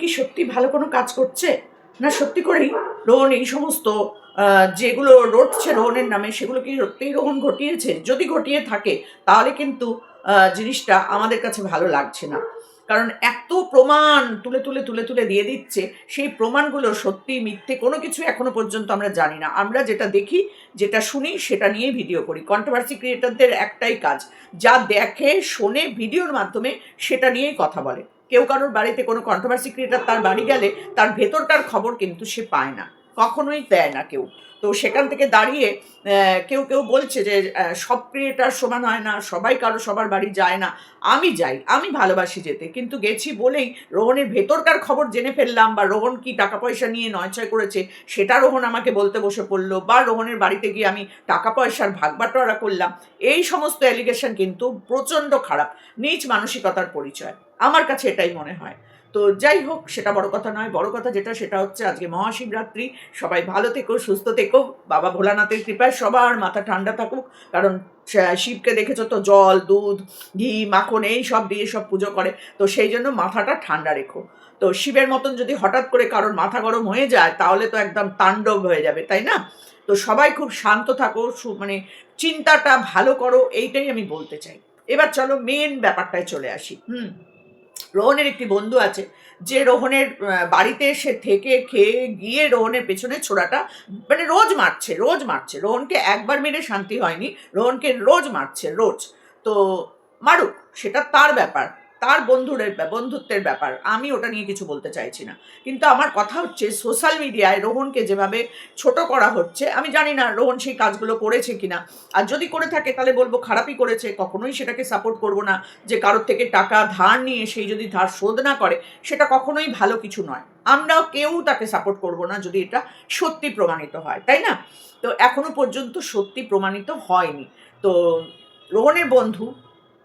কি সত্যি ভালো কোনো কাজ করছে? না সত্যি করেই রোহন এই সমস্ত যেগুলো রটছে রোহনের নামে, সেগুলো কি সত্যিই রোহন ঘটিয়েছে? যদি ঘটিয়ে থাকে, তাহলে কিন্তু জিনিসটা আমাদের কাছে ভালো লাগছে না। কারণ এত প্রমাণ তুলে তুলে তুলে তুলে দিয়ে দিচ্ছে, সেই প্রমাণগুলো সত্যি মিথ্যে কোনো কিছু এখনও পর্যন্ত আমরা জানি না। আমরা যেটা দেখি, যেটা শুনি, সেটা নিয়ে ভিডিও করি। কন্ট্রোভার্সি ক্রিয়েটারদের একটাই কাজ, যা দেখে, শোনে, ভিডিওর মাধ্যমে সেটা নিয়েই কথা বলে। কেউ কারোর বাড়িতে কোনো কন্ট্রোভার্সি ক্রিয়েটার তার বাড়ি গেলে তার ভেতরটার খবর কিন্তু সে পায় না। কখনোই দেয় না কেউ। তো সেখান থেকে দাঁড়িয়ে কেউ কেউ বলছে যে সব ক্রিয়েটার সমান হয় না, সবাই কারও সবার বাড়ি যায় না। আমি যাই, আমি ভালোবাসি যেতে। কিন্তু গেছি বলেই রোহনের ভেতরকার খবর জেনে ফেললাম, বা রোহন কি টাকা পয়সা নিয়ে নয়ছয় করেছে, সেটা রোহন আমাকে বলতে বসে পড়ল, বা রোহনের বাড়িতে গিয়ে আমি টাকা পয়সার ভাগ বাটোয়ারা করলাম। এই সমস্ত অ্যালিগেশন কিন্তু প্রচণ্ড খারাপ, নিজ মানসিকতার পরিচয়। আমার কাছে এটাই মনে হয়। তো যাই হোক, সেটা বড় কথা নয়। বড় কথা যেটা, সেটা হচ্ছে আজকে মহাশিবরাত্রি। সবাই ভালো থেকো, সুস্থ থেকো। বাবা ভোলানাথের কৃপায় সবার মাথা ঠান্ডা থাকুক। কারণ শিবকে দেখেছ তো, জল, দুধ, ঘি, মাখন, এই সব দিয়ে সব পুজো করে। তো সেই জন্য মাথাটা ঠান্ডা রেখো। তো শিবের মতন যদি হঠাৎ করে কারোর মাথা গরম হয়ে যায়, তাহলে তো একদম তাণ্ডব হয়ে যাবে, তাই না? তো সবাই খুব শান্ত থাকো মানে চিন্তাটা ভালো করো, এইটাই আমি বলতে চাই। এবার চলো মেন ব্যাপারটায় চলে আসি। হুম। রোহনের একটি বন্ধু আছে, যে রোহনের বাড়িতে এসে থেকে খেয়ে গিয়ে রোহনের পেছনে ছোড়াটা মানে রোজ মারছে রোজ মারছে। রোহনকে একবার মেরে শান্তি হয়নি, রোহনকে রোজ মারছে, রোজ। তো মারুক, সেটা তার ব্যাপার। তার বন্ধুরের ব্যা- বন্ধুত্বের ব্যাপার, আমি ওটা নিয়ে কিছু বলতে চাইছি না। কিন্তু আমার কথা হচ্ছে সোশ্যাল মিডিয়ায় রোহনকে যেভাবে ছোট করা হচ্ছে, আমি জানি না রোহন সেই কাজগুলো করেছে কিনা। আর যদি করে থাকে, তাহলে বলব খারাপই করেছে, কখনোই সেটাকে সাপোর্ট করব না। যে কারোর থেকে টাকা ধার নিয়ে সেই যদি ধার শোধ না করে, সেটা কখনোই ভালো কিছু নয়। আমরাও কেউ তাকে সাপোর্ট করব না যদি এটা সত্যি প্রমাণিত হয়, তাই না? তো এখনও পর্যন্ত সত্যি প্রমাণিত হয়নি। তো রোহনের বন্ধু,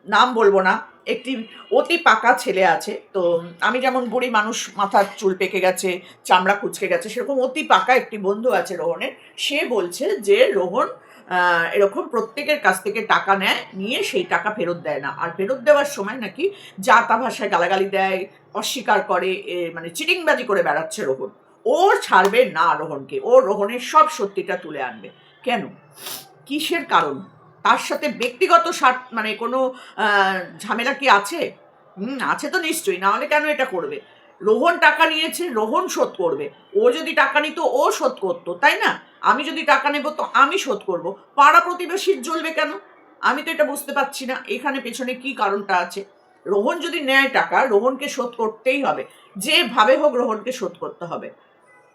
নাম বলব না একটি অতি পাকা ছেলে আছে, তো আমি যেমন বুড়ি মানুষ মাথার চুল পেকে গেছে, চামড়া কুচকে গেছে, সেরকম অতি পাকা একটি বন্ধু আছে রোহনের। সে বলছে যে, রোহন এরকম প্রত্যেকের কাছ থেকে টাকা নেয়, নিয়ে সেই টাকা ফেরত দেয় না। আর ফেরত দেওয়ার সময় নাকি যা তা ভাষায় গালাগালি দেয়, অস্বীকার করে মানে চিটিংবাজি করে বেড়াচ্ছে রোহন। ও ছাড়বে না রোহনকে, ও রোহনের সব সত্যিটা তুলে আনবে। কেন? কিসের কারণ? তার সাথে ব্যক্তিগত স্বার্থ মানে কোনো ঝামেলা কি আছে? হুম, আছে তো নিশ্চয়ই, না হলে কেন এটা করবে? রোহন টাকা নিয়েছে, রোহন শোধ করবে। ও যদি টাকা নিত, ও শোধ করতো, তাই না? আমি যদি টাকা নেব, তো আমি শোধ করব। পাড়া প্রতিবেশীর জ্বলবে কেন? আমি তো এটা বুঝতে পারছি না, এখানে পেছনে কি কারণটা আছে? রোহন যদি নেয় টাকা, রোহনকে শোধ করতেই হবে। যেভাবে হোক রোহনকে শোধ করতে হবে।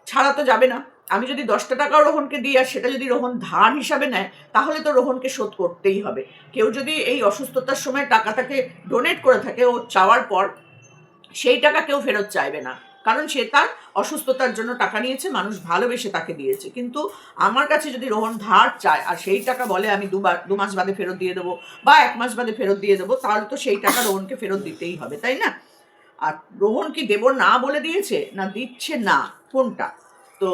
ছাড়া তো যাবে না। আমি যদি দশটা টাকাও রোহনকে দিই আর সেটা যদি রোহন ধার হিসাবে নেয়, তাহলে তো রোহনকে শোধ করতেই হবে। কেউ যদি এই অসুস্থতার সময় টাকাটাকে ডোনেট করে থাকে ও চাওয়ার পর, সেই টাকা কেউ ফেরত চাইবে না। কারণ সে তার অসুস্থতার জন্য টাকা নিয়েছে, মানুষ ভালোবেসে তাকে দিয়েছে। কিন্তু আমার কাছে যদি রোহন ধার চায় আর সেই টাকা বলে আমি দুবার দু মাস বাদে ফেরত দিয়ে দেবো বা এক মাস বাদে ফেরত দিয়ে দেবো, তাহলে তো সেই টাকা রোহনকে ফেরত দিতেই হবে, তাই না? আর রোহন কি দেব না বলে দিয়েছে? না দিচ্ছে না, কোনটা? তো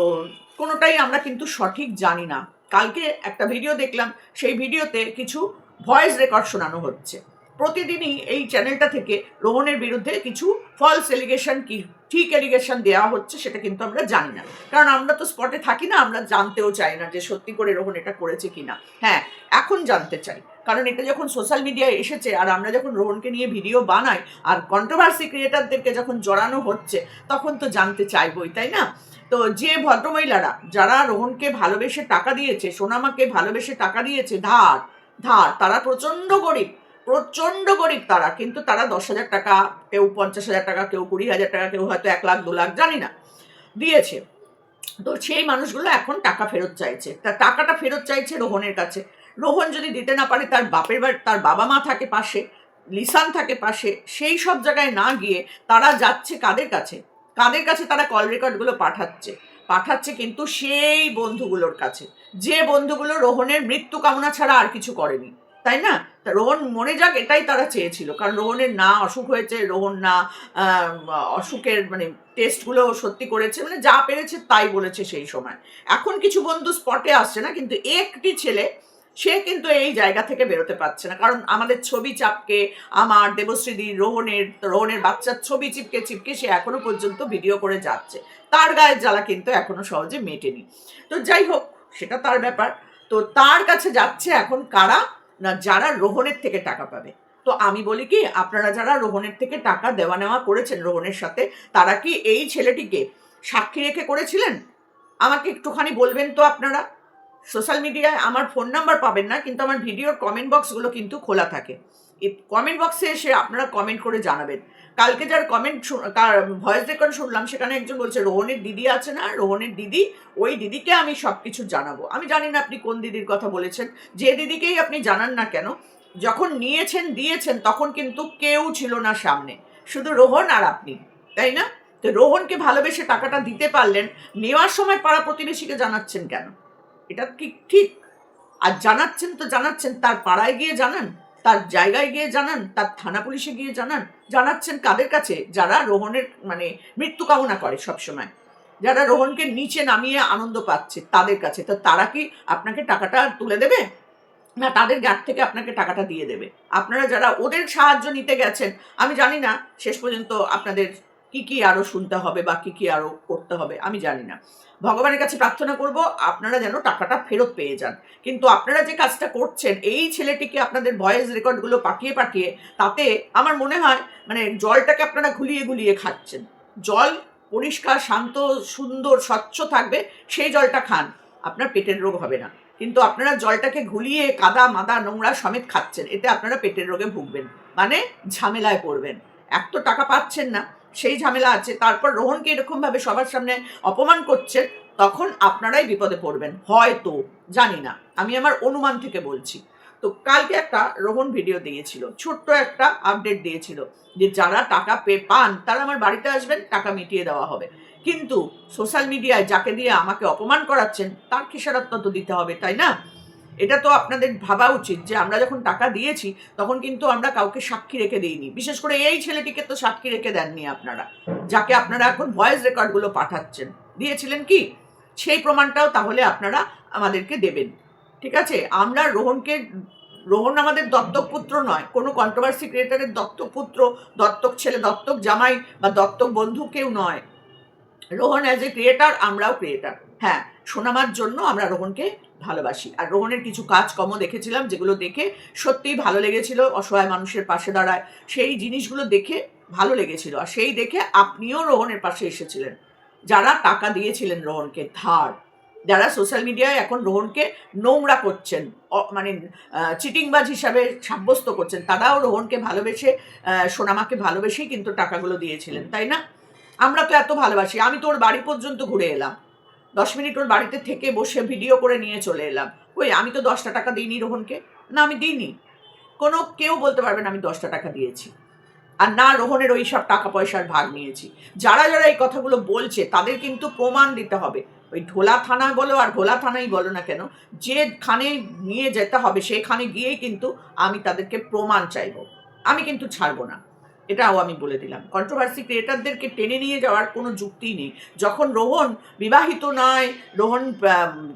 কোনোটাই আমরা কিন্তু সঠিক জানি না। কালকে একটা ভিডিও দেখলাম, সেই ভিডিওতে কিছু ভয়েস রেকর্ড শোনানো হচ্ছে। প্রতিদিনই এই চ্যানেলটা থেকে রোহনের বিরুদ্ধে কিছু ফলস এলিগেশন কি ঠিক এলিগেশন দেওয়া হচ্ছে সেটা কিন্তু আমরা জানি না। কারণ আমরা তো স্পটে থাকি না, আমরা জানতেও চাই না যে সত্যি করে রোহন এটা করেছে কিনা। হ্যাঁ এখন জানতে চাই। কারণ এটা যখন সোশ্যাল মিডিয়ায় এসেছে আর আমরা যখন রোহনকে নিয়ে ভিডিও বানাই আর কন্ট্রোভার্সি ক্রিয়েটারদেরকে যখন জড়ানো হচ্ছে, তখন তো জানতে চাইবই, তাই না? তো যে ভদ্রমহিলারা যারা রোহনকে ভালোবেসে টাকা দিয়েছে, সোনামাকে ভালোবেসে টাকা দিয়েছে, ধার ধার, তারা প্রচণ্ড গরিব। প্রচণ্ড গরিব তারা, কিন্তু তারা দশ হাজার টাকা, কেউ পঞ্চাশ হাজার টাকা, কেউ কুড়ি হাজার টাকা, কেউ হয়তো এক লাখ, দু লাখ, জানি না, দিয়েছে। তো সেই মানুষগুলো এখন টাকা ফেরত চাইছে। তা টাকাটা ফেরত চাইছে রোহনের কাছে। রোহন যদি দিতে না পারে, তার বাপের বাড়ি, তার বাবা মা থাকে পাশে, লিসান থাকে পাশে, সেই সব জায়গায় না গিয়ে তারা যাচ্ছে কাদের কাছে? কাদের কাছে তারা কল রেকর্ডগুলো পাঠাচ্ছে? পাঠাচ্ছে কিন্তু সেই বন্ধুগুলোর কাছে। যে বন্ধুগুলো রোহনের মৃত্যু কামনা ছাড়া আর কিছু করেনি। তাই না? রোহন মরে যাক এটাই তারা চেয়েছিল। কারণ রোহনের না অসুখ হয়েছে, রোহন না অসুখের মানে টেস্টগুলো সত্যি করেছে মানে যা পেরেছে তাই বলেছে সেই সময়। এখন কিছু বন্ধু স্পটে আসছে না, কিন্তু একটি ছেলে, সে কিন্তু এই জায়গা থেকে বেরোতে পারছে না। কারণ আমাদের ছবি চাপকে, আমার, দেবশ্রীদি, রোহনের রোহনের বাচ্চার ছবি চিপকে চিপকে সে এখনও পর্যন্ত ভিডিও করে যাচ্ছে। তার গায়ের জ্বালা কিন্তু এখনও সহজে মেটেনি। তো যাই হোক, সেটা তার ব্যাপার। তো তার কাছে যাচ্ছে এখন কারা? না, যারা রোহনের থেকে টাকা পাবে। তো আমি বলি কি, আপনারা যারা রোহনের থেকে টাকা দেওয়া নেওয়া করেছেন রোহনের সাথে, তারা কি এই ছেলেটিকে সাক্ষী রেখে করেছিলেন? আমাকে একটুখানি বলবেন তো আপনারা? সোশ্যাল মিডিয়ায় আমার ফোন নাম্বার পাবেন না, কিন্তু আমার ভিডিওর কমেন্ট বক্সগুলো কিন্তু খোলা থাকে। কমেন্ট বক্সে এসে আপনারা কমেন্ট করে জানাবেন। কালকে যার কমেন্ট তার ভয়েস রেকর্ড শুনলাম, সেখানে একজন বলছে, রোহনের দিদি আছে না? রোহনের দিদি, ওই দিদিকে আমি সব কিছু জানাব। আমি জানি না আপনি কোন দিদির কথা বলেছেন, যে দিদিকেই আপনি জানান না কেন, যখন নিয়েছেন, দিয়েছেন, তখন কিন্তু কেউ ছিল না সামনে। শুধু রোহন আর আপনি, তাই না? তো রোহনকে ভালোবেসে টাকাটা দিতে পারলেন, নেওয়ার সময় পাড়া প্রতিবেশীকে জানাচ্ছেন কেন? এটা কি ঠিক? আর জানাচ্ছেন তো জানাচ্ছেন, তার পাড়ায় গিয়ে জানান? তার জায়গায় গিয়ে জানান, তার থানা পুলিশে গিয়ে জানান, জানাচ্ছেন কাদের কাছে? যারা রোহনের মানে মৃত্যু কামনা করে সবসময়। যারা রোহনকে নিচে নামিয়ে আনন্দ পাচ্ছে তাদের কাছে। তো তারা কি আপনাকে টাকাটা তুলে দেবে? না, তাদের গ্যাট থেকে আপনাকে টাকাটা দিয়ে দেবে। আপনারা যারা ওদের সাহায্য নিতে গেছেন, আমি জানি না, শেষ পর্যন্ত আপনাদের কি কি আরও শুনতে হবে বা কি কি আরও করতে হবে, আমি জানি না। ভগবানের কাছে প্রার্থনা করব, আপনারা যেন টাকাটা ফেরত পেয়ে যান। কিন্তু আপনারা যে কাজটা করছেন, এই ছেলেটিকে আপনাদের ভয়েস রেকর্ডগুলো পাঠিয়ে পাঠিয়ে তাতে আমার মনে হয় মানে জলটাকে আপনারা ঘুলিয়ে গুলিয়ে খাচ্ছেন। জল পরিষ্কার, শান্ত, সুন্দর, স্বচ্ছ থাকবে, সেই জলটা খান, আপনার পেটের রোগ হবে না। কিন্তু আপনারা জলটাকে ঘুলিয়ে কাদা, মাদা, নোংরা সমেত খাচ্ছেন, এতে আপনারা পেটের রোগে ভুগবেন মানে ঝামেলায় পড়বেন। এক তো টাকা পাচ্ছেন না সেই ঝামেলা আছে, তারপর রোহনকে এরকমভাবে সবার সামনে অপমান করছেন তখন আপনারাই বিপদে পড়বেন। হয়তো, জানি না, আমি আমার অনুমান থেকে বলছি। তো কালকে একটা রোহন ভিডিও দিয়েছিল, ছোট্ট একটা আপডেট দিয়েছিল যে যারা টাকা পে পান, তারা আমার বাড়িতে আসবেন, টাকা মিটিয়ে দেওয়া হবে। কিন্তু সোশ্যাল মিডিয়ায় যাকে দিয়ে আমাকে অপমান করাচ্ছেন, তার খেসারত্ব তো দিতে হবে, তাই না? এটা তো আপনাদের ভাবা উচিত যে আমরা যখন টাকা দিয়েছি, তখন কিন্তু আমরা কাউকে সাক্ষী রেখে দিইনি। বিশেষ করে এই ছেলেটিকে তো সাক্ষী রেখে দেননি আপনারা, যাকে আপনারা এখন ভয়েস রেকর্ডগুলো পাঠাচ্ছেন। দিয়েছিলেন কি? সেই প্রমাণটাও তাহলে আপনারা আমাদেরকে দেবেন। ঠিক আছে? আমরা রোহনকে, রোহন আমাদের দত্তক পুত্র নয়, কোনো কন্ট্রোভার্সি ক্রিয়েটারের দত্তক পুত্র, দত্তক ছেলে, দত্তক জামাই বা দত্তক বন্ধু কেউ নয়। রোহন অ্যাজ এ ক্রিয়েটার আমরাও ক্রিয়েটার হ্যাঁ সোনামার জন্য আমরা রোহনকে ভালোবাসি। আর রোহনের কিছু কাজকর্ম দেখেছিলাম, যেগুলো দেখে সত্যিই ভালো লেগেছিল। অসহায় মানুষের পাশে দাঁড়ায়, সেই জিনিসগুলো দেখে ভালো লেগেছিল। আর সেই দেখে আপনিও রোহনের পাশে এসেছিলেন। যারা টাকা দিয়েছিলেন রোহনকে, ধার, যারা সোশ্যাল মিডিয়ায় এখন রোহনকে নোংরা করছেন মানে চিটিংবাজ হিসাবে সাব্যস্ত করছেন, তারাও রোহনকে ভালোবেসে সোনামাকে ভালোবেসেই কিন্তু টাকাগুলো দিয়েছিলেন, তাই না? আমরা তো এত ভালোবাসি, আমি তোর বাড়ি পর্যন্ত ঘুরে এলাম। দশ মিনিট ওর বাড়িতে থেকে বসে ভিডিও করে নিয়ে চলে এলাম। ওই আমি তো দশটা টাকা দিইনি রোহনকে? না, আমি দিইনি। কোনো, কেউ বলতে পারবে না আমি দশটা টাকা দিয়েছি। আর না, রোহনের ওই সব টাকা পয়সার ভাগ নিয়েছি। যারা যারা এই কথাগুলো বলছে, তাদের কিন্তু প্রমাণ দিতে হবে। ওই ঢোলা থানা বলো আর ভোলা থানাই বলো না কেন, যেখানে নিয়ে যেতে হবে, সেখানে গিয়েই কিন্তু আমি তাদেরকে প্রমাণ চাইব। আমি কিন্তু ছাড়বো না। এটাও আমি বলে দিলাম। কন্ট্রোভার্সি ক্রিয়েটারদেরকে টেনে নিয়ে যাওয়ার কোনো যুক্তি নেই। যখন রোহন বিবাহিত নয়, রোহন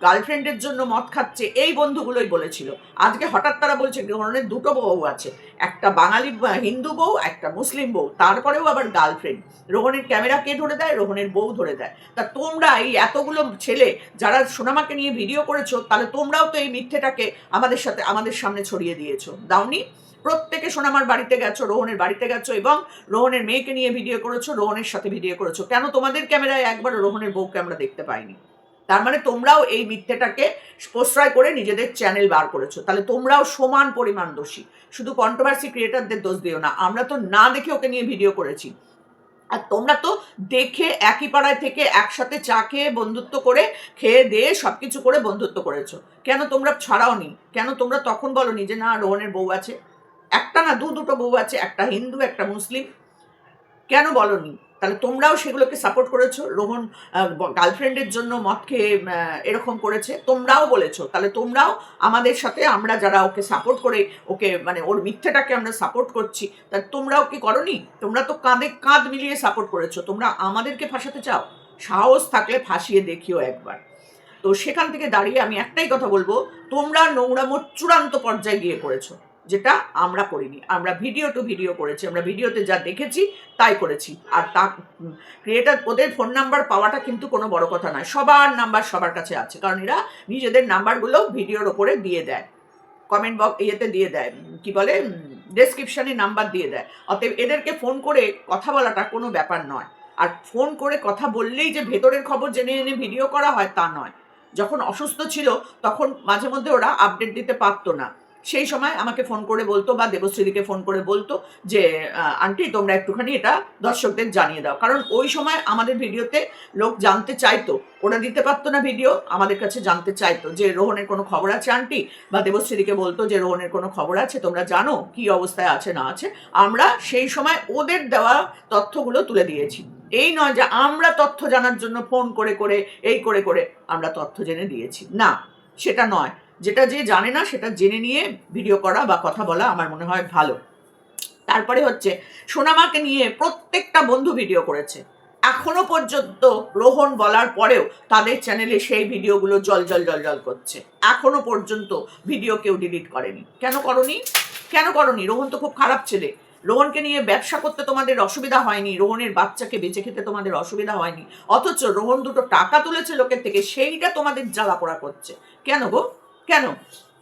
গার্লফ্রেন্ডের জন্য মদ খাচ্ছে, এই বন্ধুগুলোই বলেছিল। আজকে হঠাৎ তারা বলছে রোহনের দুটো বউ আছে। একটা বাঙালি হিন্দু বউ, একটা মুসলিম বউ। তারপরেও আবার গার্লফ্রেন্ড রোহনের ক্যামেরা কে ধরে দেয়? রোহনের বউ ধরে দেয়। তা তোমরা এই এতগুলো ছেলে যারা সোনামাকে নিয়ে ভিডিও করেছ, তাহলে তোমরাও তো এই মিথ্যেটাকে আমাদের সাথে, আমাদের সামনে ছড়িয়ে দিয়েছ। দাওনি? প্রত্যেকে সোনামার বাড়িতে গেছো, রোহনের বাড়িতে গেছো এবং রোহনের মেয়েকে নিয়ে ভিডিও করেছ, রোহনের সাথে ভিডিও করেছ। কেন তোমাদের ক্যামেরায় একবার রোহনের বউকে আমরা দেখতে পাইনি? তার মানে তোমরাও এই মিথ্যেটাকে প্রশ্রয় করে নিজেদের চ্যানেল বার করেছ। তাহলে তোমরাও সমান পরিমাণ দোষী। শুধু কন্ট্রোভার্সি ক্রিয়েটারদের দোষ দিও না, আমরা তো না দেখে ওকে নিয়ে ভিডিও করেছি। আর তোমরা তো দেখে একই পাড়ায় থেকে একসাথে চা খেয়ে বন্ধুত্ব করে, খেয়ে দিয়ে সব কিছু করে বন্ধুত্ব করেছ। কেন তোমরা ছাড়াওনি? কেন তোমরা তখন বলো নি যে না, রোহনের বউ আছে? একটা না দু দুটো বউ আছে, একটা হিন্দু, একটা মুসলিম। কেন বলনি? তাহলে তোমরাও সেগুলোকে সাপোর্ট করেছ? রোহন গার্লফ্রেন্ডের জন্য মদ খেয়ে এরকম করেছে? তোমরাও বলেছ। তাহলে তোমরাও আমাদের সাথে, আমরা যারা ওকে সাপোর্ট করে, ওকে মানে ওর মিথ্যেটাকে আমরা সাপোর্ট করছি, তা তোমরাও কি করনি? তোমরা তো কাঁধে কাঁধ মিলিয়ে সাপোর্ট করেছ। তোমরা আমাদেরকে ফাঁসাতে চাও? সাহস থাকলে ফাঁসিয়ে দেখিও একবার। তো সেখান থেকে দাঁড়িয়ে আমি একটাই কথা বলব, তোমরা নোংরামো চূড়ান্ত পর্যায়ে গিয়ে করেছ যেটা আমরা করিনি। আমরা ভিডিও টু ভিডিও করেছি, আমরা ভিডিওতে যা দেখেছি তাই করেছি। আর তা ক্রিয়েটার ওদের ফোন নাম্বার পাওয়াটা কিন্তু কোনো বড় কথা নয়। সবার নাম্বার সবার কাছে আছে, কারণ এরা নিজেদের নাম্বারগুলো ভিডিওর ওপরে দিয়ে দেয়। কমেন্ট বক্স ইয়েতে দিয়ে দেয় কি বলে ডেসক্রিপশানে নাম্বার দিয়ে দেয়। অতএব এদেরকে ফোন করে কথা বলাটা কোনো ব্যাপার নয়। আর ফোন করে কথা বললেই যে ভেতরের খবর জেনে এনে ভিডিও করা হয় তা নয়। যখন অসুস্থ ছিল, তখন মাঝে মধ্যে ওরা আপডেট দিতে পারতো না। সেই সময় আমাকে ফোন করে বলতো বা দেবশ্রীদিকে ফোন করে বলতো যে আন্টি, তোমরা একটুখানি এটা দর্শকদের জানিয়ে দাও। কারণ ওই সময় আমাদের ভিডিওতে লোক জানতে চাইতো। ওরা দিতে পারতো না ভিডিও, আমাদের কাছে জানতে চাইতো যে, রোহনের কোনো খবর আছে, আন্টি? বা দেবশ্রীদিকে বলতো যে, রোহনের কোনো খবর আছে? তোমরা জানো কি অবস্থায় আছে, না আছে? আমরা সেই সময় ওদের দেওয়া তথ্যগুলো তুলে দিয়েছি। এই নয় যে, আমরা তথ্য জানার জন্য ফোন করে করে, এই করে করে আমরা তথ্য জেনে দিয়েছি। না, সেটা নয়। যেটা যে জানে না, সেটা জেনে নিয়ে ভিডিও করা বা কথা বলা আমার মনে হয় ভালো। তারপরে হচ্ছে, সোনামাকে নিয়ে প্রত্যেকটা বন্ধু ভিডিও করেছে। এখনও পর্যন্ত রোহন বলার পরেও তাদের চ্যানেলে সেই ভিডিওগুলো জল জল জল জল করছে। এখনও পর্যন্ত ভিডিও কেউ ডিলিট করেনি। কেন করনি? কেন করনি? রোহন তো খুব খারাপ ছেলে। রোহনকে নিয়ে ব্যবসা করতে তোমাদের অসুবিধা হয়নি, রোহনের বাচ্চাকে বেঁচে খেতে তোমাদের অসুবিধা হয়নি। অথচ রোহন দুটো টাকা তুলেছে লোকের থেকে, সেইটা তোমাদের জ্বালা পোড়া করছে। কেন গো? কেন?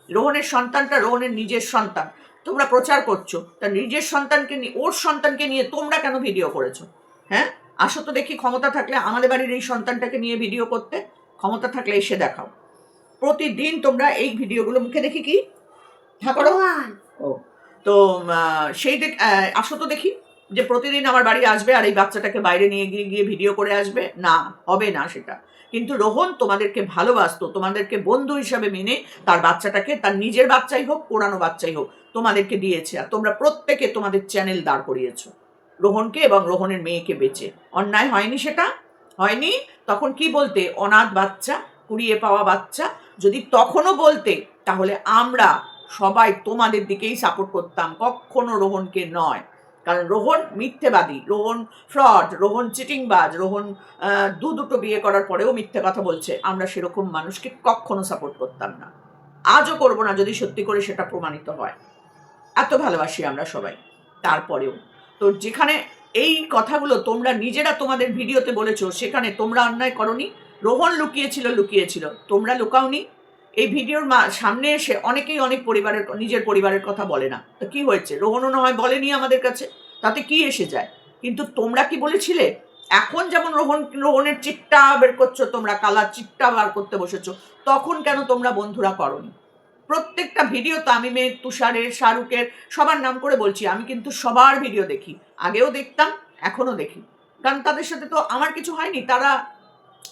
রোহনের সন্তানটা রোহনের নিজের সন্তান। তোমরা প্রচার করছ তা নিজের সন্তানকে নিয়ে ওর সন্তানকে নিয়ে তোমরা কেন ভিডিও করেছ? হ্যাঁ? আসো তো দেখি ক্ষমতা থাকলে আমাদের বাড়ির এই সন্তানটাকে নিয়ে ভিডিও করতে। ক্ষমতা থাকলে এসে দেখাও। প্রতিদিন তোমরা এই ভিডিওগুলো মুখে দেখি কি? হ্যাঁ করো। ও তো সেই দেখ আসো তো দেখি। যে প্রতিদিন আমার বাড়ি আসবে আর এই বাচ্চাটাকে বাইরে নিয়ে গিয়ে গিয়ে ভিডিও করে আসবে, না, হবে না সেটা। কিন্তু রোহন তোমাদেরকে ভালোবাসতো, তোমাদেরকে বন্ধু হিসাবে মেনে তার বাচ্চাটাকে, তার নিজের বাচ্চাই হোক, পুরানো বাচ্চাই হোক, তোমাদেরকে দিয়েছে আর তোমরা প্রত্যেকে তোমাদের চ্যানেল দাঁড় করিয়েছো। রোহনকে এবং রোহনের মেয়েকে বেচে। অন্যায় হয়নি সেটা? হয়নি? তখন কি বলতে? অনাথ বাচ্চা, কুড়িয়ে পাওয়া বাচ্চা। যদি তখনও বলতে, তাহলে আমরা সবাই তোমাদের দিকেই সাপোর্ট করতাম। কখনো রোহনকে নয়। কারণ রোহন মিথ্যেবাদী, রোহন ফ্রড রোহন চিটিংবাজ রোহন দু দুটো বিয়ে করার পরেও মিথ্যে কথা বলছে। আমরা সেরকম মানুষকে কখনো সাপোর্ট করতাম না। আজও করব না যদি সত্যি করে সেটা প্রমাণিত হয়। এত ভালোবাসি আমরা সবাই। তারপরেও তো যেখানে এই কথাগুলো তোমরা নিজেরা তোমাদের ভিডিওতে বলেছ, সেখানে তোমরা অন্যায় করনি। রোহন লুকিয়েছিল লুকিয়েছিল। তোমরা লুকাওনি। এই ভিডিওর মা- সামনে এসে অনেকেই অনেক পরিবারের নিজের পরিবারের কথা বলে না। তো কি হয়েছে? রোহনও না হয় বলেনি আমাদের কাছে। তাতে কি এসে যায়? কিন্তু তোমরা কি বলেছিলে? এখন যেমন রোহন, রোহনের চিট্টা বের করছ, তোমরা কালার চিট্টা বার করতে বসেছো, তখন কেন তোমরা বন্ধুরা করনি? প্রত্যেকটা ভিডিও তো আমি মেয়ে, তুষারের, শাহরুখের, সবার নাম করে বলছি। আমি কিন্তু সবার ভিডিও দেখি। আগেও দেখতাম এখনও দেখি। কারণ তাদের সাথে তো আমার কিছু হয়নি। তারা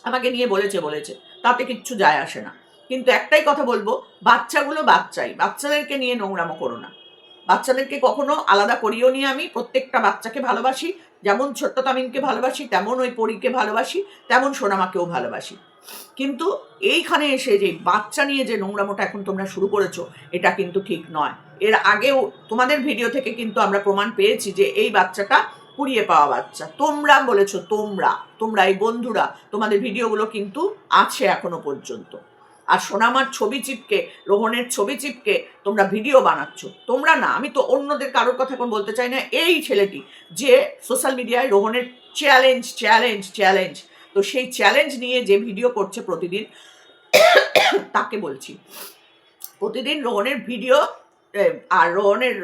আমাকে নিয়ে বলেছে বলেছে। তাতে কিচ্ছু যায় আসে না। কিন্তু একটাই কথা বলব, বাচ্চাগুলো বাচ্চাই। বাচ্চাদেরকে নিয়ে নোংরামো করো না। বাচ্চাদেরকে কখনো আলাদা করিও নিয়ে আমি, প্রত্যেকটা বাচ্চাকে ভালোবাসি, যেমন ছোট্ট তামিনকে ভালোবাসি, তেমন ওই পরীকে ভালোবাসি, তেমন সোনামাকেও ভালোবাসি। কিন্তু এইখানে এসে যে বাচ্চা নিয়ে যে নোংরামোটা এখন তোমরা শুরু করেছ, এটা কিন্তু ঠিক নয়। এর আগেও তোমাদের ভিডিও থেকে কিন্তু আমরা প্রমাণ পেয়েছি যে এই বাচ্চাটা কুড়িয়ে পাওয়া বাচ্চা। তোমরা বলেছ তোমরা তোমরা এই বন্ধুরা, তোমাদের ভিডিওগুলো কিন্তু আছে এখনও পর্যন্ত। আর সোনামার ছবি চিপকে, রোহনের ছবি চিপকে তোমরা ভিডিও বানাচ্ছ। তোমরা না, আমি তো অন্যদের কারোর কথা এখন বলতে চাই না, এই ছেলেটি যে সোশ্যাল মিডিয়ায় রোহনের চ্যালেঞ্জ চ্যালেঞ্জ চ্যালেঞ্জ তো সেই চ্যালেঞ্জ নিয়ে যে ভিডিও করছে প্রতিদিন, তাকে বলছি। প্রতিদিন রোহনের ভিডিও আর রোহনের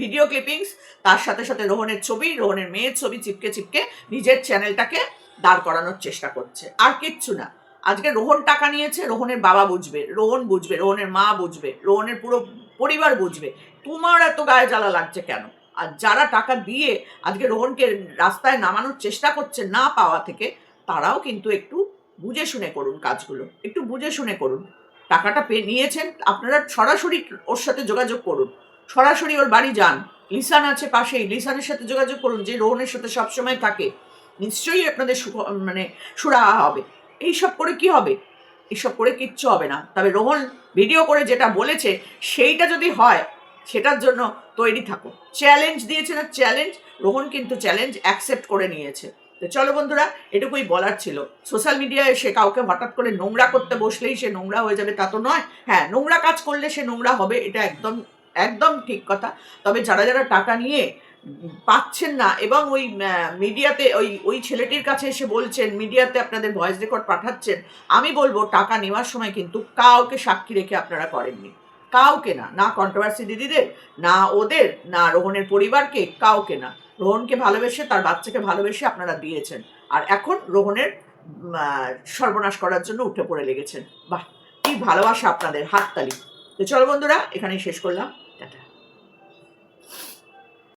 ভিডিও ক্লিপিংস তার সাথে সাথে রোহনের ছবি, রোহনের মেয়ের ছবি চিপকে চিপকে নিজের চ্যানেলটাকে দাঁড় করানোর চেষ্টা করছে। আর কিচ্ছু না। আজকে রোহন টাকা নিয়েছে, রোহনের বাবা বুঝবে, রোহন বুঝবে, রোহনের মা বুঝবে, রোহনের পুরো পরিবার বুঝবে। তোমার এত গায়ে জ্বালা লাগছে কেন? আর যারা টাকা দিয়ে আজকে রোহনকে রাস্তায় নামানোর চেষ্টা করছে না পাওয়া থেকে, তারাও কিন্তু একটু বুঝে শুনে করুন কাজগুলো। একটু বুঝে শুনে করুন। টাকাটা পেয়ে নিয়েছেন, আপনারা সরাসরি ওর সাথে যোগাযোগ করুন। সরাসরি ওর বাড়ি যান। লিসান আছে পাশেই, লিসানের সাথে যোগাযোগ করুন যে রোহনের সাথে সবসময় থাকে। নিশ্চয়ই আপনাদের মানে সুরাহা হবে। এইসব করে কি হবে? এইসব করে কিচ্ছু হবে না। তবে রোহন ভিডিও করে যেটা বলেছে, সেইটা যদি হয়, সেটার জন্য তৈরি থাকো। চ্যালেঞ্জ দিয়েছে না চ্যালেঞ্জ রোহন কিন্তু চ্যালেঞ্জ অ্যাকসেপ্ট করে নিয়েছে। তো চলো বন্ধুরা, এটুকুই বলার ছিল। সোশ্যাল মিডিয়ায় সে কাউকে হঠাৎ করে নোংরা করতে বসলেই সে নোংরা হয়ে যাবে, তা তো নয়। হ্যাঁ নোংরা কাজ করলে সে নোংরা হবে, এটা একদম একদম ঠিক কথা। তবে যারা যারা টাকা নিয়ে পাচ্ছেন না এবং ওই মিডিয়াতে ওই ওই ছেলেটির কাছে এসে বলছেন, মিডিয়াতে আপনাদের ভয়েস রেকর্ড পাঠাচ্ছেন। আমি বলব, টাকা নেওয়ার সময় কিন্তু কাউকে সাক্ষী রেখে আপনারা করেননি। কাউকে না না কন্ট্রোভার্সি দিদিদের, না ওদের, না রোহনের পরিবারকে, কাউকে না। রোহনকে ভালোবেসে, তার বাচ্চাকে ভালোবেসে আপনারা দিয়েছেন। আর এখন রোহনের সর্বনাশ করার জন্য উঠে পড়ে লেগেছেন। বাহ, কি ভালোবাসা আপনাদের, হাততালি। তো চলো বন্ধুরা, এখানেই শেষ করলাম।